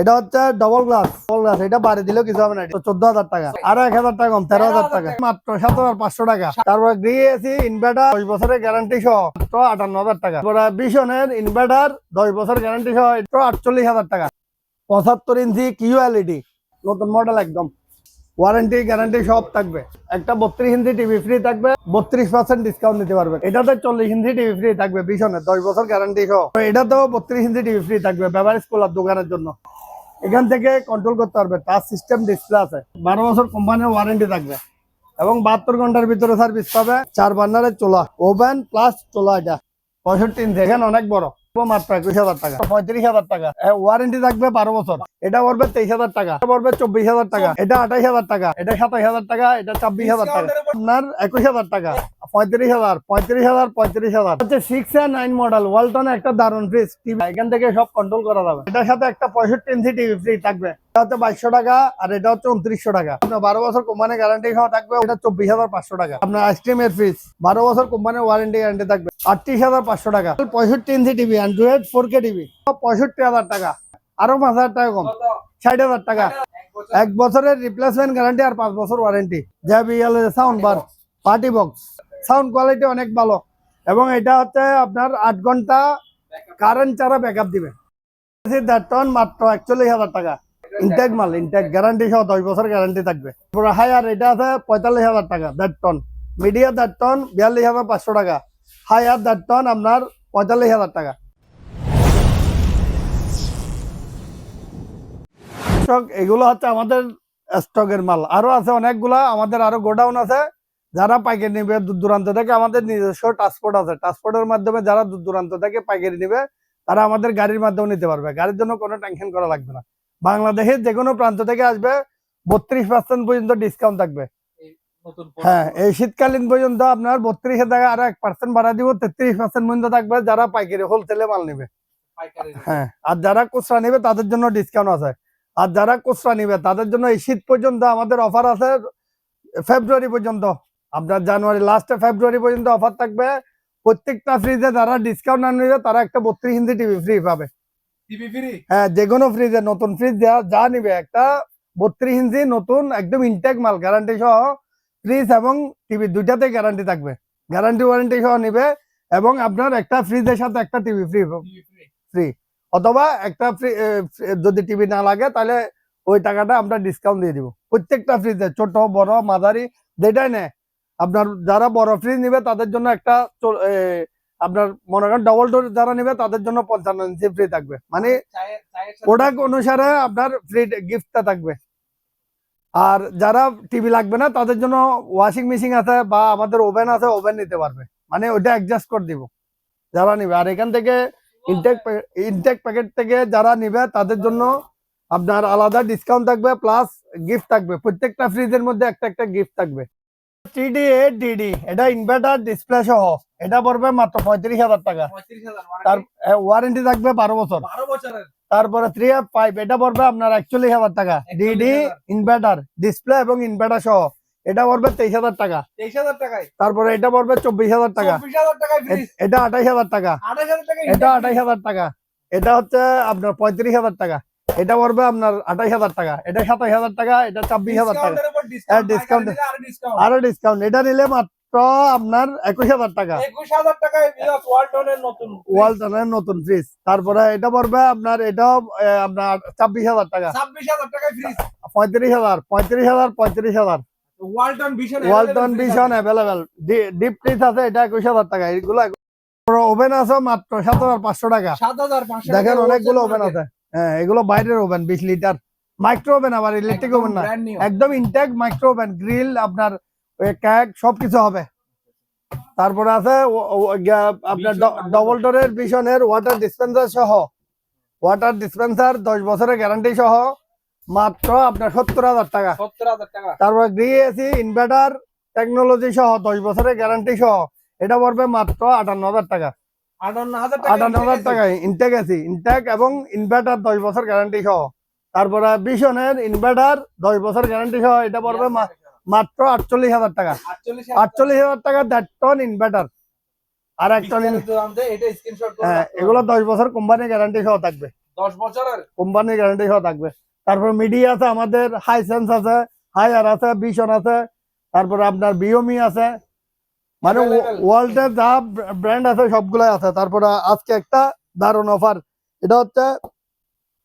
এটা হচ্ছে double glass double glass এটা বাড়ি দিলেও কিছু হবে না চোদ্দ হাজার টাকা। আর এক হাজার টাকা কম, তেরো হাজার টাকা। মাত্র সাত হাজার পাঁচশো টাকা। তারপর গ্রি এসি ইনভার্টার দশ বছরের গ্যারান্টি সহ আটান্ন হাজার টাকা। তারপরে বিশনের ইনভার্টার দশ বছর গ্যারান্টি সহ আটচল্লিশ হাজার টাকা। পঁচাত্তর ইঞ্চি কিউ এলইডি নতুন মডেল একদম। ওয়ারেন্টি গ্যারান্টি সব থাকবে। একটা বত্রিশ ইঞ্চি টিভি ফ্রি থাকবে, বত্রিশ পার্সেন্ট ডিসকাউন্ট নিতে পারবে। এটাতে চল্লিশ ইঞ্চি টিভি ফ্রি থাকবে ভীষণের দশ বছর গ্যারান্টি সহ। এটাতেও বত্রিশ ইঞ্চি টিভি ফ্রি থাকবে বেভারেজ কোলার দোকানের জন্য। এখান থেকে কন্ট্রোল করতে পারবে। টাচ সিস্টেম ডিসপ্লে আছে। বারো বছর কোম্পানির ওয়ারেন্টি থাকবে। এবং বাহাত্তর ঘণ্টার ভিতরে সার্ভিস পাবে। চার বার্নারের চোলা। ওভেন প্লাস চোলা এটা। পঁয়ষট্টি ইঞ্চি এখানে অনেক বড়। মাত্র একুশ হাজার টাকা। পঁয়ত্রিশ হাজার টাকা। ওয়ারেন্টি থাকবে বারো বছর। এটা তেইশ হাজার টাকা। চব্বিশ হাজার টাকা। এটা আঠাইশ হাজার টাকা। এটা হাজার টাকা। এটা ছাব্বিশ হাজার টাকা। আপনার একুশ হাজার টাকা। পঁয়ত্রিশ হাজার পঁয়ত্রিশ হাজার পঁয়ত্রিশ হাজার। হচ্ছে six and nine model Walton একটা দারুণ ফ্রিজ টিভি এখান থেকে সব কন্ট্রোল করা যাবে। এটার সাথে একটা পঁয়ষট্টি টিভি ফ্রি থাকবে। এটা হচ্ছে বাইশশো টাকা আর এটা হচ্ছে উনত্রিশশো টাকা। বারো বছর কোম্পানি গ্যারান্টি সহ থাকবে এটা চব্বিশ হাজার পাঁচশো টাকা। আপনার আইসক্রিমের ফ্রিজ বারো বছর কোম্পানির ওয়ারেন্টি গ্যারান্টি থাকবে, আটত্রিশ হাজার পাঁচশো টাকা। পঁয়ষট্টি inch TV android four K TV পঁয়ষট্টি হাজার টাকা। আরও পাঁচ হাজার টাকা কম, ষাট হাজার টাকা। এক বছরের রিপ্লেসমেন্ট গ্যারান্টি আর পাঁচ বছর warranty JBL sound bar party box sound quality অনেক ভালো। এবং এটা হচ্ছে আপনার আট ঘণ্টা কারেন্ট ছাড়া ব্যাক আপ দিবে টন মাত্র একচল্লিশ হাজার টাকা। ইনটেক মাল ইনটেক গ্যারান্টি সহ দশ বছর গ্যারান্টি থাকবে। হায়ার এটা আছে পঁয়তাল্লিশ হাজার টাকা, দেড় টন মিডিয়া দেড় টন বিয়াল্লিশ হাজার পাঁচশো টাকা। হায়ার দেড় টন আপনার পঁয়তাল্লিশ হাজার টাকা। এগুলো হচ্ছে আমাদের স্টকের মাল। আরও আছে অনেকগুলা, আমাদের আরও গোডাউন আছে। যারা পাইকারি নিবে দূর দূরান্ত থেকে আমাদের নিজস্ব ট্রান্সপোর্ট আছে। ট্রান্সপোর্টের মাধ্যমে যারা দূর দূরান্ত থেকে পাইকারি নিবে তারা আমাদের গাড়ির মাধ্যমে নিতে পারবে। গাড়ির জন্য কোনো টেনশন করা লাগবে না। বাংলাদেশের যে কোনো প্রান্ত থেকে আসবে বত্রিশ পার্সেন্ট পর্যন্ত ডিসকাউন্ট থাকবে। হ্যাঁ এই শীতকালীন পর্যন্ত আপনার বত্রিশ টাকা আর এক পার্সেন্ট বাড়া দিব তেত্রিশ পার্সেন্ট পর্যন্ত থাকবে যারা পাইকারি হোলসেলে মাল নিবে। হ্যাঁ আর যারা খুচরা নিবে তাদের জন্য ডিসকাউন্ট আছে। আর যারা খুচরা নিবে তাদের জন্য এই শীত পর্যন্ত আমাদের অফার আছে ফেব্রুয়ারি পর্যন্ত। আপনার জানুয়ারি লাস্টে ফেব্রুয়ারি পর্যন্ত অফার থাকবে। প্রত্যেকটা ফ্রিজে যারা ডিসকাউন্ট না নিবে তারা একটা বত্রিশ ইঞ্চি টিভি ফ্রি পাবে। হ্যাঁ যে কোনো ফ্রিজে নতুন ফ্রিজ যা যা নিবে একটা বত্রিশ ইঞ্চি নতুন একদম ইনটেক মাল গ্যারান্টি সহ ফ্রিজ এবং টিভি দুইটাতে গ্যারান্টি থাকবে। গ্যারান্টি ওয়ারেন্টি সহ নিবে এবং আপনার একটা ফ্রিজের সাথে একটা টিভি ফ্রি ফ্রি অথবা একটা ফ্রি যদি টিভি না লাগে তাহলে ওই টাকাটা আমরা ডিসকাউন্ট দিয়ে দিব। প্রত্যেকটা ফ্রিজে ছোট বড় মাঝারি যেটাই নেয় আপনার যারা বড় ফ্রিজ নিবে তাদের জন্য একটা আপনার মনে করেন ডবল ডোর যারা নিবে তাদের জন্য পঞ্চান্ন ইঞ্চি ফ্রি থাকবে। মানে প্রোডাক্ট অনুসারে আপনার ফ্রি গিফটটা থাকবে। আর যারা টিভি লাগবে না তাদের জন্য ওয়াশিং মেশিন আছে বা আমাদের ওভেন আছে ওভেন নিতে পারবে। মানে ওইটা অ্যাডজাস্ট করে দিব যারা নিবে। আর এখান থেকে ইনটেক ইনটেক প্যাকেট থেকে যারা নিবে তাদের জন্য আপনার আলাদা ডিসকাউন্ট থাকবে প্লাস গিফট থাকবে। প্রত্যেকটা ফ্রিজের মধ্যে একটা একটা গিফট থাকবে। টিডি এইট ডিডি এটা ইনভার্টার ডিসপ্লে সহ। এটা পড়বে মাত্র পঁয়ত্রিশ হাজার টাকা। তার ওয়ারেন্টি থাকবে বারো বছর। তারপরে থ্রি এফ ফাইভ এটা পড়বে আপনার একচল্লিশ হাজার টাকা। ডিডি ইনভার্টার ডিসপ্লে এবং ইনভার্টার সহ। এটা পড়বে তেইশ হাজার টাকা। তারপরে এটা পড়বে চব্বিশ হাজার টাকা। 24000 টাকায় ফ্রিজ এ- এটা আঠাইশ হাজার টাকা। এটা আঠাইশ হাজার টাকা। এটা হচ্ছে আপনার পঁয়ত্রিশ হাজার টাকা। এটা পড়বে আপনার আঠাইশ হাজার টাকা। এটা সাতাইশ হাজার টাকা এটা ছাব্বিশ হাজার টাকা। ডিসকাউন্ট আর ডিসকাউন্ট আরও ডিসকাউন্ট এটা নিলে মাত্র আপনার একুশ হাজার টাকা। 21000 টাকায় ওয়ালটনের নতুন ফ্রিজ তারপরে এটা পড়বে আপনার এটাও আপনার ছাব্বিশ হাজার টাকা। 26000 টাকায় ফ্রিজ পঁয়ত্রিশ হাজার পঁয়ত্রিশ হাজার পঁয়ত্রিশ হাজার। Walton vision Walton available deep fridge আছে এটা একুশ হাজার টাকা। ওভেন আছে মাত্র সাত হাজার পাঁচশো টাকা। 7500 দেখেন অনেকগুলো ওভেন আছে। হ্যাঁ এগুলো বাইরের ওভেন বিশ লিটার মাইক্রো ওভেন আবার ইলেকট্রিক ওভেন না একদম ইনটেক মাইক্রো ওভেন গ্রিল আপনার ক্যাক সবকিছু হবে। তারপরে আছে আপনার ডবল ডোরের ভিশনের ওয়াটার ডিসপেন্সার সহ। ওয়াটার ডিসপেন্সার দশ বছরের গ্যারান্টি সহ। মাত্র আপনার সত্তর হাজার টাকা। 70000 টাকা। তারপর গ্রি এসি ইনভার্টার টেকনোলজি সহ দশ বছরের গ্যারান্টি সহ। এটা পড়বে মাত্র আটান্ন হাজার টাকা। 58000 টাকা আটান্ন হাজার টাকায় ইনটেক এসি ইনটেক এবং ইনভার্টার দশ বছর গ্যারান্টি সহ। তারপরে বিশনের ইনভার্টার দশ বছর গ্যারান্টি সহ এটা পড়বে মাত্র আটচল্লিশ হাজার টাকা। আটচল্লিশ হাজার টাকা। দেড় টন ইনভার্টার আর এক টন হ্যাঁ এগুলো দশ বছর কোম্পানি গ্যারান্টি সহ থাকবে। দশ বছরের? কোম্পানির গ্যারান্টি সহ থাকবে। তারপর মিডিয়া আছে আমাদের হাই সেন্স আছে হায়ার আছে বিশন আছে তারপরে আপনার বিওমি আছে। মানে. ওয়ার্ল্ডের যা ব্র্যান্ড আছে সবগুলাই আছে। তারপরে আজকে একটা দারুণ অফার এটা হচ্ছে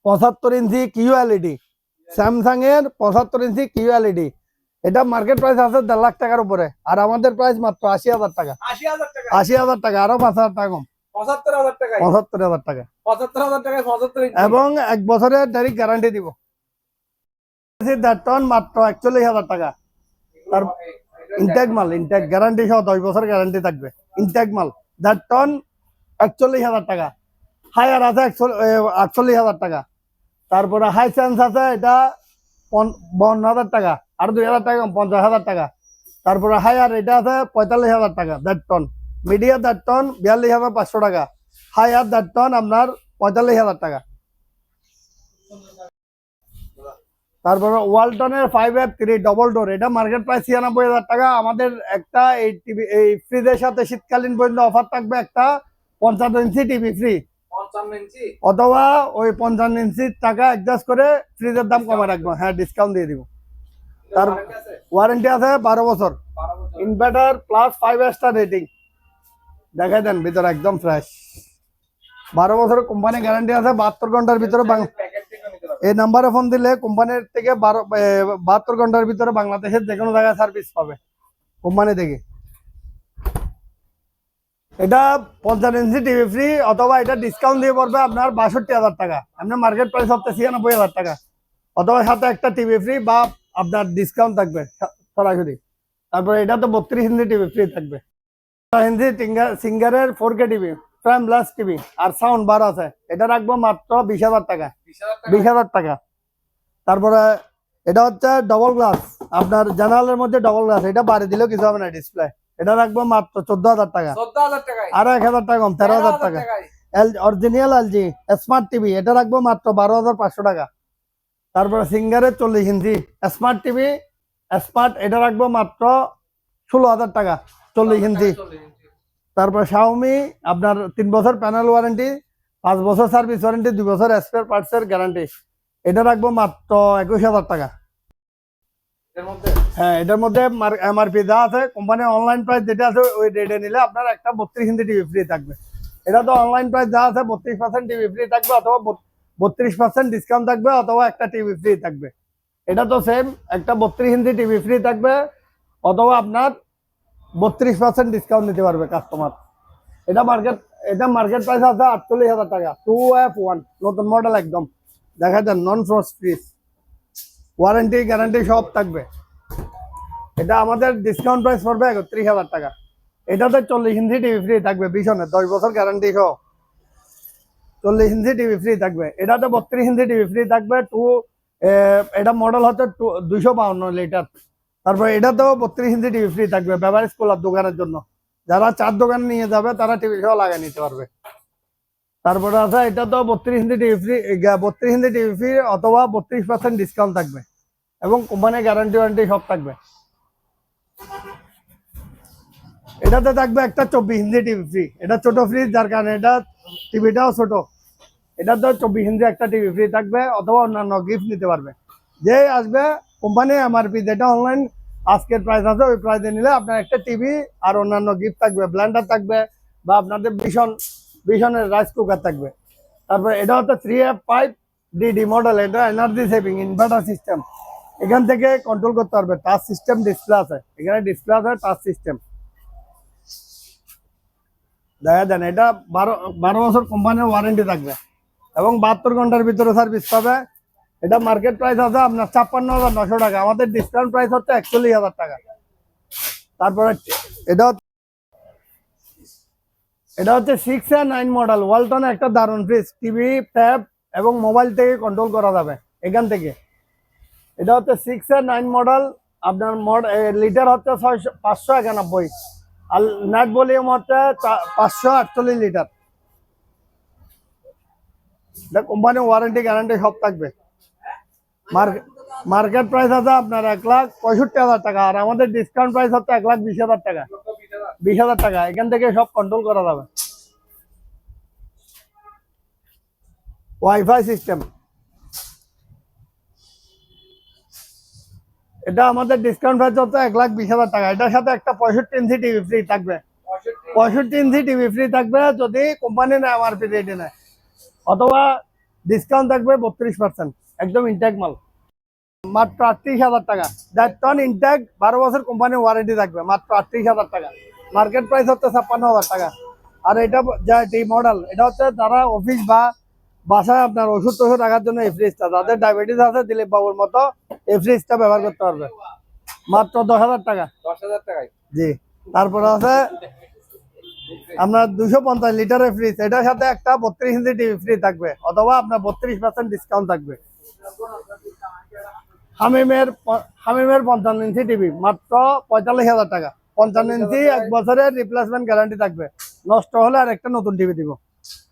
পঁচাত্তর ইঞ্চি কিউ এলইডি স্যামসাং এর পঁচাত্তর ইঞ্চি কিউ এলইডি এটা মার্কেট প্রাইস আছে দেড় লাখ টাকার উপরে। আর আমাদের প্রাইস মাত্র আশি হাজার টাকা। আশি হাজার টাকা। আরও পাঁচ হাজার টাকা কম। পঁচাত্তর হাজার টাকা। এবং এক বছরের ডাইরেক্ট গ্যারান্টি দিব। দেড় টন মাত্র একচল্লিশ হাজার টাকা। তার ইনটেক মাল ইনটেক গ্যারান্টি সহ দশ বছর গ্যারান্টি থাকবে। ইনটেক মাল দেড় টন একচল্লিশ হাজার টাকা। হায়ার আছে আটচল্লিশ হাজার টাকা। তারপরে হাই সেন্স আছে, এটা বাউন্ন হাজার টাকা, আর দুই হাজার টাকা, পঞ্চাশ হাজার টাকা। তারপরে হায়ার এটা আছে পঁয়তাল্লিশ হাজার টাকা দেড় টন মিডিয়া দেড় টন বিয়াল্লিশ হাজার পাঁচশো টাকা। হায়ার দেড় টন আপনার পঁয়তাল্লিশ হাজার টাকা। তারপরে ওয়ালটনের five F three double door এটা মার্কেট প্রাইস ছিয়ানব্বই হাজার টাকা। আমাদের একটা এই টিভি এই ফ্রিজের সাথে শীতকালীন পর্যন্ত অফার থাকবে একটা পঞ্চান্ন ইঞ্চি টিভি ফ্রি অথবা ওই পঞ্চান্ন ইঞ্চির টাকা অ্যাডজাস্ট করে ফ্রিজের দাম কমে রাখব। হ্যাঁ ডিসকাউন্ট দিয়ে দিব। তার ওয়ারেন্টি আছে? বারো বছর। Inverter plus five star rating দেখাই দেন ভিতরে একদম ফ্রেশ বারো বছর কোম্পানি গ্যারান্টি আছে বাহাত্তর ঘণ্টার ভিতরে। এই নাম্বারে ফোন দিলে কোম্পানির থেকে বারো বাহাত্তর ঘণ্টার ভিতরে বাংলাদেশের যে কোনো জায়গায় সার্ভিস পাবে। কোম্পানি থেকে। এটা পঞ্চান্ন ইঞ্চি টিভি ফ্রি অথবা এটা ডিসকাউন্ট দিয়ে পড়বে আপনার বাষট্টি হাজার টাকা। আপনার মার্কেট প্রাইস হচ্ছে ছিয়ানব্বই হাজার টাকা। অথবা সাথে একটা টিভি ফ্রি বা আপনার ডিসকাউন্ট থাকবে সরাসরি। তারপরে এটা তো বত্রিশ ইঞ্চি টিভি ফ্রি থাকবে। ইঞ্চি সিঙ্গারের four K TV prime plus TV আর সাউন্ড বার আছে। এটা রাখব মাত্র বিশ হাজার টাকা। বিশ হাজার টাকা। বিশ হাজার টাকা। তারপরে এটা হচ্ছে ডবল গ্লাস আপনার জানালের মধ্যে ডবল গ্লাস এটা বাড়ি দিলেও কিছু হবে না ডিসপ্লে এটা রাখব মাত্র চোদ্দ হাজার টাকা আরও এক হাজার টাকা কম তেরো হাজার টাকা। অরিজিনাল এলজি স্মার্ট টিভি এটা রাখব মাত্র বারো হাজার পাঁচশো টাকা। তারপরে সিঙ্গারের চল্লিশ ইঞ্চি স্মার্ট টিভি স্মার্ট এটা রাখব মাত্র ষোলো হাজার টাকা চল্লিশ ইঞ্চি। চল্লিশ ইঞ্চি। তারপর শাওমি আপনার তিন বছর প্যানেল ওয়ারেন্টি পাঁচ বছর সার্ভিস ওয়ারেন্টি দুই বছর স্পেয়ার পার্টসের গ্যারান্টি এটা রাখব মাত্র একুশ হাজার টাকা। এর মধ্যে? হ্যাঁ এটার মধ্যে এমআরপি যা আছে কোম্পানির অনলাইন প্রাইস যেটা আছে, ওই রেটে নিলে আপনার একটা বত্রিশ ইঞ্চি টিভি ফ্রি থাকবে। এটা তো অনলাইন প্রাইস যা আছে, বত্রিশ পার্সেন্ট টিভি ফ্রি থাকবে অথবা বত্রিশ পার্সেন্ট ডিসকাউন্ট থাকবে অথবা একটা টিভি ফ্রি থাকবে। এটা তো সেম একটা বত্রিশ ইঞ্চি টিভি ফ্রি থাকবে অথবা আপনার বত্রিশ পার্সেন্ট ডিসকাউন্ট নিতে পারবে কাস্টমার এটা মার্কেট এটা মার্কেট প্রাইস আছে আটচল্লিশ হাজার টাকা টু এফ ওয়ান নতুন মডেল একদম। দেখা যান non frost fridge warranty guarantee সব থাকবে। এটা আমাদের ডিসকাউন্ট প্রাইস পড়বে একত্রিশ হাজার টাকা। এটাতে চল্লিশ ইঞ্চি টিভি ফ্রি থাকবে ভীষণের দশ বছর গ্যারান্টি সহ। চল্লিশ ইঞ্চি টিভি ফ্রি থাকবে। এটাতে বত্রিশ ইঞ্চি টিভি ফ্রি থাকবে টু এটা মডেল হচ্ছে দুইশো বাউন্ন লিটার তারপরে এটাতেও বত্রিশ ইঞ্চি টিভি ফ্রি থাকবে ব্যবহারিক স্কুলার দোকানের জন্য। যারা চার দোকান নিয়ে যাবে, তারা টিভি সহ লাগিয়ে নিতে পারবে। তারপরে আছে এটা তো বত্রিশ ইঞ্চি টিভি ফ্রি বত্রিশ ইঞ্চি টিভি ফ্রি অথবা বত্রিশ পার্সেন্ট ডিসকাউন্ট থাকবে। এবং কোম্পানির গ্যারান্টি ওয়ারেন্টি সব থাকবে। এটাতে থাকবে একটা চব্বিশ ইঞ্চি টিভি ফ্রি এটা ছোট ফ্রিজ যার কারণে এটা টিভিটাও ছোট। এটাতেও চব্বিশ ইঞ্চি একটা টিভি ফ্রি থাকবে, অথবা অন্যান্য গিফট নিতে পারবে। যে আসবে, কোম্পানি এমআরপি যেটা অনলাইন আজকের প্রাইস আছে, ওই প্রাইসে নিলে আপনার একটা টিভি আর অন্যান্য গিফট থাকবে ব্ল্যান্ডার থাকবে, বা আপনাদের ভীষণ ভীষণের রাইস কুকার থাকবে। তারপর এটা হচ্ছে three F five DD model এটা এনার্জি সেভিং ইনভার্টার সিস্টেম এখান থেকে কন্ট্রোল করতে পারবে। টাচ সিস্টেম ডিসপ্লে আছে। এখানে ডিসপ্লে আছে টাচ সিস্টেম দেখা যান এটা বারো বারো বছর কোম্পানির ওয়ারেন্টি থাকবে। এবং বাহাত্তর ঘণ্টার ভিতরে সার্ভিস পাবে। এটা মার্কেট প্রাইস আছে আপনার ছাপ্পান্ন হাজার নশো টাকা। আমাদের ডিসকাউন্ট প্রাইস হচ্ছে একচল্লিশ হাজার টাকা। তারপরে এটা এটা হচ্ছে সিক্স এ নাইন মডেল ওয়ালটনে একটা দারুণ ফ্রিজ টিভি ট্যাব এবং মোবাইল থেকে কন্ট্রোল করা যাবে। এখান থেকে। এটা হচ্ছে সিক্স এ নাইন মডেল আপনার লিটার হচ্ছে ছয়শো, পাঁচশো একানব্বই। আর নেট ভলিউম হচ্ছে পাঁচশো আটচল্লিশ লিটার কোম্পানি ওয়ারেন্টি গ্যারান্টি সব থাকবে। মার্কেট প্রাইস আছে আপনার এক লাখ পঁয়ষট্টি হাজার টাকা, আর আমাদের ডিসকাউন্ট প্রাইস হচ্ছে এক লাখ বিশ হাজার টাকা। বিশ হাজার টাকা, এখান থেকে সব কন্ট্রোল করা যাবে। ওয়াইফাই সিস্টেম এটা আমাদের ডিসকাউন্ট প্রাইস হচ্ছে এক লাখ বিশ হাজার টাকা। এটার সাথে একটা পঁয়ষট্টি ইঞ্চি টিভি ফ্রি থাকবে। পঁয়ষট্টি ইঞ্চি টিভি ফ্রি থাকবে যদি কোম্পানি নেয় এমআরপি রেটে নেয়। অথবা ডিসকাউন্ট থাকবে বত্রিশ পার্সেন্ট একদম ইনটেক মাল। মাত্র আটত্রিশ হাজার টাকা। দ্যাট টন ইনটেক বারো বছর কোম্পানির ওয়ারেন্টি থাকবে, মাত্র আটত্রিশ হাজার টাকা। মার্কেট প্রাইস হচ্ছে ছাপ্পান্ন হাজার টাকা। আর এটা যা এই মডেল এটা হচ্ছে যারা অফিস বা বাসায় আপনার ওষুধ টষুধ রাখার জন্য এই ফ্রিজটা যাদের ডায়াবেটিস আছে দিলীপ বাবুর মতো এই ফ্রিজটা ব্যবহার করতে পারবে। মাত্র দশ হাজার টাকা। দশ হাজার টাকায়? জি। তারপরে আছে আপনার দুশো পঞ্চাশ লিটারের ফ্রিজ এটার সাথে একটা বত্রিশ ইঞ্চি টিভি ফ্রি থাকবে অথবা আপনার বত্রিশ পার্সেন্ট ডিসকাউন্ট থাকবে। হামিমের হামিমের পঞ্চান্ন ইঞ্চি টিভি মাত্র পঁয়তাল্লিশ হাজার টাকা। পঞ্চান্ন ইঞ্চি এক বছরের রিপ্লেসমেন্ট গ্যারান্টি থাকবে। নষ্ট হলে আর একটা নতুন টিভি দিব।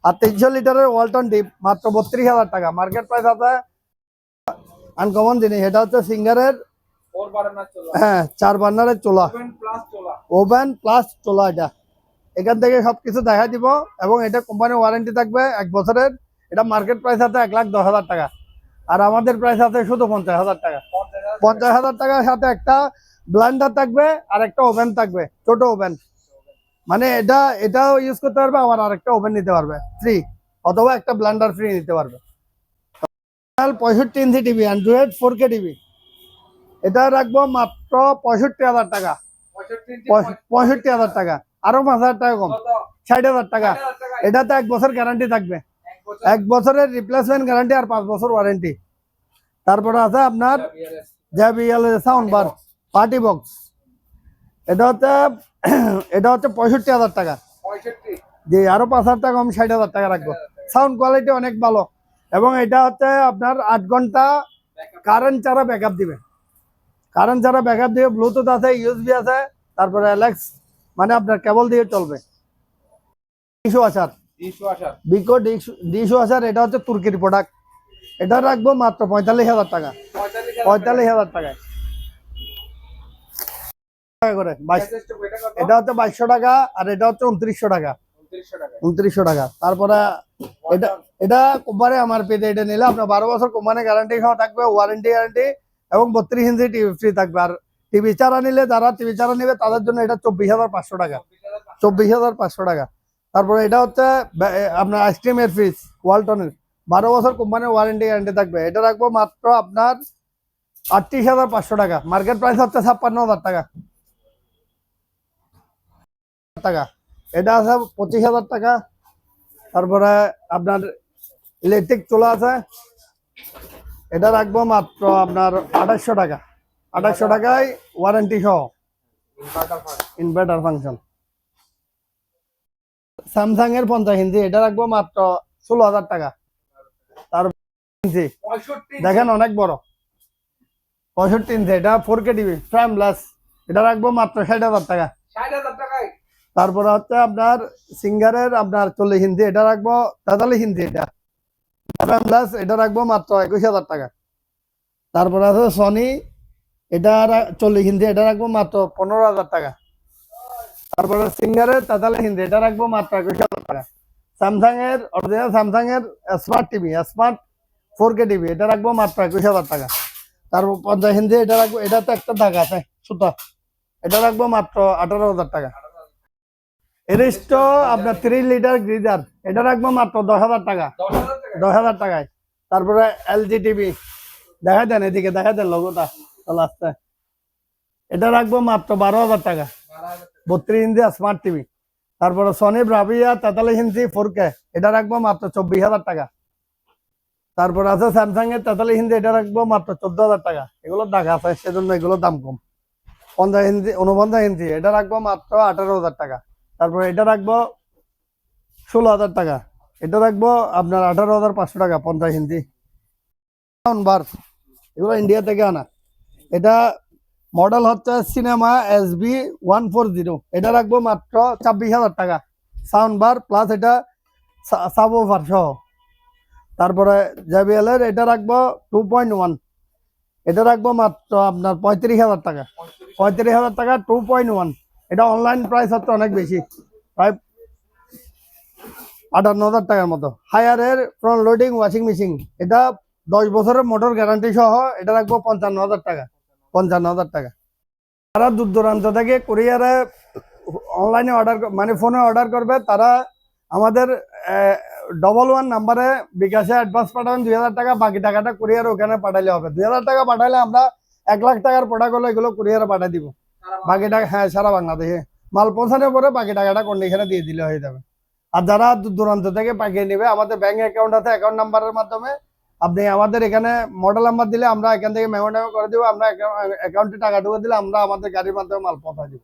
আর তিনশো লিটারের ওয়ালটন ডিপ মাত্র বত্রিশ হাজার টাকা। মার্কেট প্রাইস আছে আনকমন জিনিস। এটা হচ্ছে সিঙ্গারের হ্যাঁ চার বার্নারের চোলা। ওভেন প্লাস চোলা। ওভেন প্লাস চোলা এটা। এখান থেকে সবকিছু দেখা দিব এবং এটা কোম্পানির ওয়ারেন্টি থাকবে এক বছরের। এটা মার্কেট প্রাইস আছে এক লাখ দশ হাজার টাকা। আর আমাদের প্রাইস আছে শুধু পঞ্চাশ হাজার টাকা। পঞ্চাশ হাজার পঞ্চাশ হাজার টাকার সাথে একটা ব্লান্ডার থাকবে আর একটা ওভেন থাকবে ছোট ওভেন মানে এটা এটাও ইউজ করতে পারবে আবার আরেকটা ওভেন নিতে পারবে ফ্রি অথবা একটা ব্লান্ডার ফ্রি নিতে পারবে। পঁয়ষট্টি inch TV android four K TV এটা রাখব মাত্র পঁয়ষট্টি হাজার টাকা। পঁয়ষট্টি হাজার টাকা। আরও পাঁচ হাজার টাকা কম। ষাট হাজার টাকা। এটাতে এক বছর গ্যারান্টি থাকবে। এক বছরের রিপ্লেসমেন্ট গ্যারান্টি আর পাঁচ বছর ওয়ারেন্টি তারপরে আছে আপনার JBL sound bar party box এটা হচ্ছে এটা হচ্ছে পঁয়ষট্টি হাজার টাকা। যে আরও পাঁচ হাজার টাকা কম ষাট হাজার টাকা রাখব। সাউন্ড কোয়ালিটি অনেক ভালো। এবং এটা হচ্ছে আপনার আট ঘণ্টা কারেন্ট ছাড়া ব্যাকআপ দিবে। কারেন্ট ছাড়া ব্যাকআপ দিবে ব্লুটুথ আছে ইউএসবি আছে তারপরে অ্যালেক্স মানে আপনার কেবল দিয়ে চলবে। ডিশ আসার বিকো ডিশ ওয়াশার এটা হচ্ছে তুর্কির প্রোডাক্ট এটা রাখব মাত্র পঁয়তাল্লিশ হাজার টাকা। পঁয়তাল্লিশ হাজার টাকায়। টাকা করে। এটা হচ্ছে বাইশশো টাকা আর এটা হচ্ছে উনত্রিশশো টাকা। উনত্রিশশো টাকা। তারপরে এটা এটা কোম্পানি আমার পেতে এটা নিলে আপনার বারো বছর কোম্পানি গ্যারান্টি সহ থাকবে ওয়ারেন্টি গ্যারান্টি এবং বত্রিশ ইঞ্চি টিভি ফ্রি থাকবে। আর টিভি চারা নিলে যারা টিভি চারা নিবে তাদের জন্য এটা চব্বিশ হাজার পাঁচশো টাকা। চব্বিশ হাজার পাঁচশো টাকা। তারপরে এটা হচ্ছে আপনার আইসক্রিমের ফ্রিজ ওয়ালটনের। বারো বছর কোম্পানির ওয়ারেন্টি গ্যারান্টি থাকবে। এটা রাখব মাত্র আপনার আটত্রিশ হাজার পাঁচশো টাকা। মার্কেট প্রাইস হচ্ছে ছাপ্পান্ন হাজার টাকা। টাকা। এটা আছে পঁচিশ হাজার টাকা। তারপরে আপনার ইলেকট্রিক চুলা আছে। এটা রাখব মাত্র আপনার আঠাশশো টাকা। আঠাশশো টাকায় ওয়ারেন্টি সহ ইনভার্টার ফাংশন স্যামসাং এর পঞ্চাশ ইঞ্চি, এটা রাখব মাত্র ষোলো হাজার টাকা। তার ইঞ্চি। দেখেন অনেক বড়। পঁয়ষট্টি ইঞ্চি, এটা ফোর কে টিভি ফ্রেমলেস এটা রাখব মাত্র ষাট হাজার টাকা। তারপরে হচ্ছে আপনার সিঙ্গারের আপনার চল্লিশ হিন্দি, এটা রাখব তেতাল্লিশ হিন্দি এটা। এটা রাখব মাত্র একুশ হাজার টাকা। তারপরে আছে সনি এটা চল্লিশ হিন্দি, এটা রাখব মাত্র পনেরো হাজার টাকা। তারপরে সিঙ্গারের তেতাল্লিশ হিন্দি, এটা রাখব মাত্র একুশ হাজার টাকা। স্যামসাং এর অরিজিনাল স্যামসাং এর smart TV smart four K TV এটা রাখব মাত্র একুশ হাজার টাকা। তারপর পঞ্চাশ হিন্দি, এটা রাখব এটা তো একটা দাগ আছে, সুতা। এটা রাখব মাত্র আঠারো হাজার টাকা। এরিস্টো আপনার থ্রি লিটার গ্রিজার এটা রাখব মাত্র দশ হাজার টাকা। দশ হাজার টাকা। টাকায়। তারপরে এলজি টিভি দেখা দেন এদিকে দেখা দেন লোগোটা চলে আসছে এটা রাখব মাত্র বারো হাজার টাকা। টাকা। বত্রিশ ইঞ্চি স্মার্ট টিভি তারপরে সনি ব্রাভিয়া তেতাল্লিশ ইঞ্চি ফোর কে এটা রাখব মাত্র চব্বিশ হাজার টাকা। তারপর আছে স্যামসাং এর তেতাল্লিশ ইঞ্চি। এটা রাখব মাত্র চোদ্দ হাজার টাকা। এগুলো দাগ আছে সেজন্য এগুলোর দাম কম। পঞ্চাশ ইঞ্চি উনপঞ্চাশ ইঞ্চি। এটা রাখব মাত্র আঠারো হাজার টাকা। তারপরে এটা রাখব ষোলো হাজার টাকা। এটা রাখব আপনার আঠারো হাজার পাঁচশো টাকা, পঞ্চাশ ইঞ্চি। বার এগুলো ইন্ডিয়া থেকে আনা। এটা মডেল হচ্ছে cinema S B one four zero এটা রাখব মাত্র ছাব্বিশ হাজার টাকা। সাউন্ড বার প্লাস এটা সাবোভার সহ। তারপরে জেবিএল এর এটা রাখব টু পয়েন্ট ওয়ান এটা রাখব মাত্র আপনার পঁয়ত্রিশ হাজার টাকা। পঁয়ত্রিশ হাজার টাকা টু পয়েন্ট ওয়ান এটা অনলাইন প্রাইস হচ্ছে অনেক বেশি, প্রায় আটান্ন হাজার টাকার মতো। হায়ারের ফ্রন্ট লোডিং ওয়াশিং মেশিন এটা দশ বছরের মোটর গ্যারান্টি সহ এটা রাখব পঞ্চান্ন হাজার টাকা, পঞ্চান্ন হাজার টাকা। তারা দূর দূরান্ত থেকে কুরিয়ারে অনলাইনে অর্ডার মানে ফোনে অর্ডার করবে, তারা আমাদের ডবল ওয়ান নাম্বারে বিকাশে অ্যাডভান্স পাঠাবেন, দুই হাজার টাকা, বাকি টাকাটা কুরিয়ার ওখানে পাঠাইলে হবে। দুই হাজার টাকা পাঠাইলে আমরা এক লাখ টাকার প্রোডাক্ট হলো এগুলো কুরিয়ারে পাঠিয়ে দিব। বাকি টাকা হ্যাঁ সারা বাংলাদেশে। মাল পৌঁছানোর পরে বাকি টাকাটা কন্ডিশনে দিয়ে দিলে হয়ে যাবে। আর যারা দূর দূরান্ত থেকে পাঠিয়ে নেবে আমাদের ব্যাংক অ্যাকাউন্ট আছে অ্যাকাউন্ট নাম্বারের মাধ্যমে আপনি আমাদের এখানে মডেল নাম্বার দিলে আমরা এখান থেকে মেমো টেমো করে দিব আমরা অ্যাকাউন্টে টাকা ঢুকে দিলে আমরা আমাদের গাড়ির মাধ্যমে মাল পৌঁছাই দিব।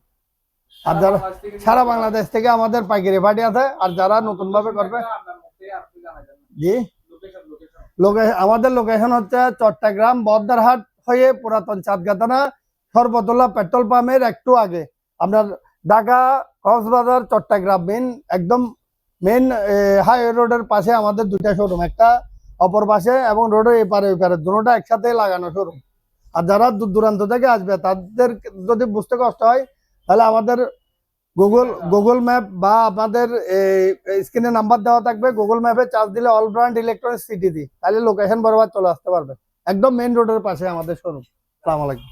আর যারা সারা বাংলাদেশ থেকে আমাদের পাইকারি পার্টি আছে আর যারা নতুন ভাবে করবে জি? লোকে- আমাদের লোকেশন হচ্ছে চট্টগ্রাম বদ্দারহাট হয়ে পুরাতন চাঁদগাতানা সর্বতলা পেট্রোল পাম্পের একটু আগে। আপনার ঢাকা কক্সবাজার, চট্টগ্রাম মেন একদম মেন হাইওয়ে রোডের পাশে আমাদের দুইটা শোরুম একটা অপর পাশে এবং রোডের এপারে, ওইপারে, দুটোটা একসাথে লাগানো শোরুম আর যারা দূর দূরান্ত থেকে আসবে, তাদের যদি বুঝতে কষ্ট হয়, তাহলে আমাদের গুগল গুগল ম্যাপ বা আপনাদের স্ক্রিনে নাম্বার দেওয়া থাকবে। গুগল ম্যাপে চার্জ দিলে অল ব্র্যান্ড ইলেকট্রনিক্স সিটি দি। তাহলে লোকেশন বরাবর চলে আসতে পারবে। একদম মেন রোডের পাশে আমাদের শোরুম সালাম আলাইকুম।